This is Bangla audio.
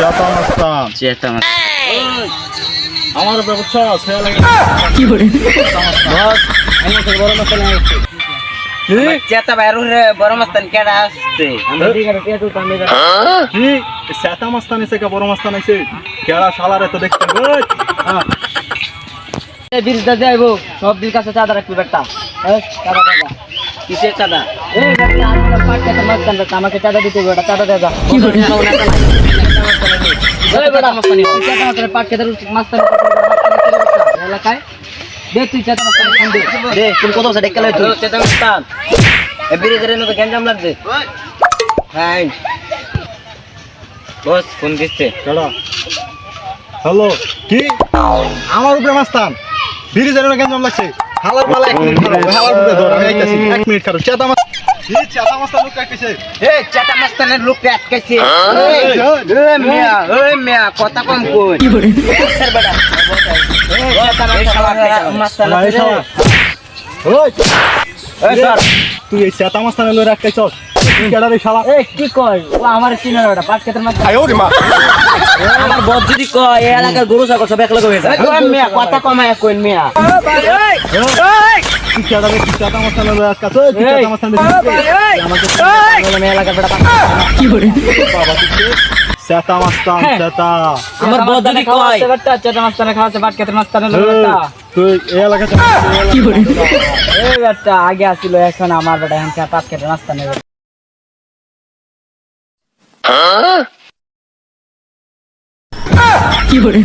চেতা মাস্তান চেতা মাছ আমার ব্যবসা সে লাগে বস আমি তো বড় মাছ না আসছে চেতা বাইরে রে বড় মাছ তান কেডা আসছে? আমরা দিকে রে তুই তামে কি? চেতা মাস্তান এসে কে বড় মাস্তান এসে? কেডা শালারে তো দেখতে ওই, হ্যাঁ, বিরুদ্ধে যাইবো সব দিক কাছে চাঁদা রাখবি বেটা। চাঁদা। কিসের চাঁদা? আমাকে চাঁদা দিতে হবে চাঁদা দে কি এলাকায়। তুই চাঁদা কত তুই চাঁদা নতো গঞ্জাম লাগছে। হ্যাঁ। বস ফোন দিচ্ছে। কেডা হ্যালো কি? আমার উপরে মাস্তান বিড়ি জানি না লাগছে। হালার পালা এক মিনিট খারাপ হালার উপরে ধর আমি আইতাছি এক মিনিট খারাপ চেতা মাছ কি চেতা মাস্তান লোক কাইতেছে এ চাটা মাস্তানের লোক আটকাইছে এই, মিয়া এ মিয়া কথা কম কই স্যার বেটা মাস্তান এই শালা। ওই এই স্যার তুই এই চেতা লোক রাখতে শালা। এ কি কয়? ও আমার চিনার ওটা পাট ক্ষেতের মধ্যে আয় ওরে মা। আমার বদ যদি কয় এই এলাকার গরু ছাগল সব একলা কমে যায়। মিয়া কথা কমায় চেতা চেতা আমাকে এলাকার বাবা চেতা চেতা। আমার বদ যদি কয় বেটা চাটা মাস্তানে খাওয়াছে পাট ক্ষেতের মাস্তানে তুই এই এলাকাতে কি করে এই বেটা আগে আসিল এখন আমার বেটা এখন পাট ক্ষেতের মাস্তানে কি করে?